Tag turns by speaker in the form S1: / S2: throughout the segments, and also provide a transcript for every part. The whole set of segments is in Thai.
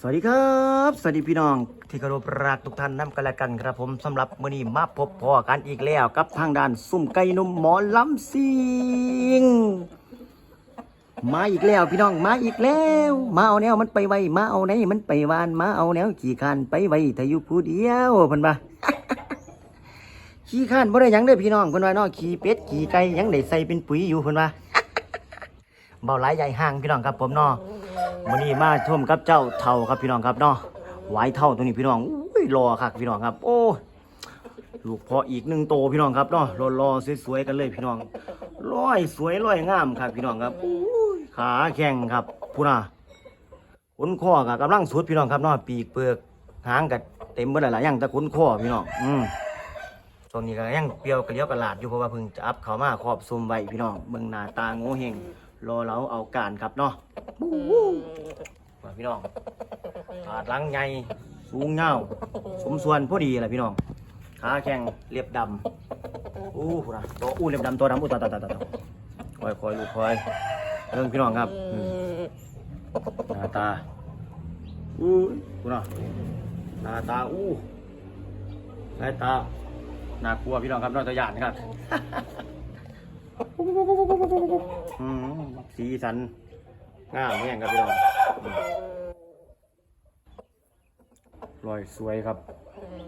S1: สวัสดีครับ สวัสดีพี่น้องที่เคารพรักทุกท่านน้ำกันละกันครับผมสำหรับมื้อนี้มาพบพ่อกันอีกแล้วกับทางด้านซุ่มไก่นมหมอลำซิงมาอีกแล้วพี่น้องมาอีกแล้ว มาเอาแนวมันไปไวมาเอาไหนมันไปวานมาเอาแนวขี่คานไปไวแต่อยู่ผู้เดียวเพิ่นบ่าขี่คานบ่ได้หยังเด้อพี่น้องเพิ่นว่านาะขี่เป็ดขี่ไก่หยังได้ใส่เป็นปุ๋ยอยู่เพิ่นว่าเบาหลายใหญ่ห่างพี่น้องครับผมเนาะ วันนี้มาชมกับเจ้าเท่าครับพี่น้องครับเนาะไหวเท่าตัวนี้พี่น้องอุ้ยรอครับพี่น้องครับ โอ้ลูกพออีกหนึ่งโตพี่น้องครับเนาะรอรอสวยๆกันเลยพี่น้องร้อยสวยร้อยงามครับพี่น้องครับอุ้ยขาแข็งครับพูน่ะขนข้อกับกำลังสุดพี่น้องครับเนาะปีกเปลือกหางกับเต็มเบิดหลายอย่างแต่ขนข้อพี่น้องอืมช่วงนี้ก็ยังเปรี้ยวกระเลี้ยวกระลาดอยู่เพราะว่าเพิ่งจะอัพเขามาครอบซุมไว้พี่น้องเบิ่งหน้าตาโง่เฮงรอเราเอาการครับเนาะ ว่าพี่น้องขาดหลังใหญ่สูงเงาสมส่วนพอดีแหละพี่น้องขาแข็งเรียบดำอู้หูนะตัวอู้เรียบดำตัวดำอู้ตาตาตาตาคอยคอยลูกคอยเรื่องพี่น้องครับอืมหน้าตาอู้หูนะหน้าตาอู้สายตาน่ากลัวพี่น้องครับนอกตัวอย่างนะครับอืมสีสัน งามแม่งครับพี่น้องอืมรอยสวยครับ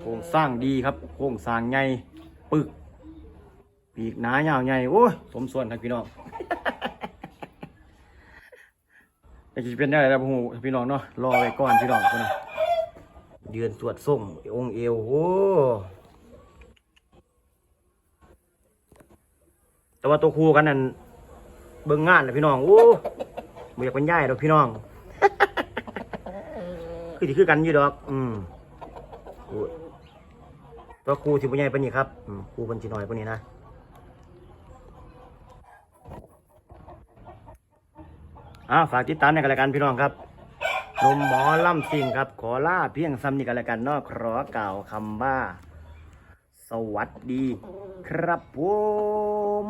S1: โครงสร้างดีครับโครงสร้างใหญ่ปึก ปีกหนายาวใหญ่โอ้ยสมส่วนครับพี่น้องไอ้ที่เป็นไรนะพี่พี่น้องเนาะรอไว้ก่อนพี่น้องนะเดือนตรวจส่งองเอวโอ้แต่ว่าตัวครูกันนั่นเบิ่งงานเลยพี่น้องโอ้ บ่อยากเป็นย่ายดอกพี่น้อง คือที่คือกันอยู่ดอก อืมโอ้ยตัวครูสิบ่ใหญ่ปานนี้ครับอืมครูเพิ่นสิน้อยปานนี้นะอ่าฝากติดตามในกันแล้วกันพี่น้องครับนมหมอล่ำสิงครับ ขอลาเพียงซ้ำนี้กันแล้วกันเนอกขอกล่าวคำว่า สวัสดีครับผม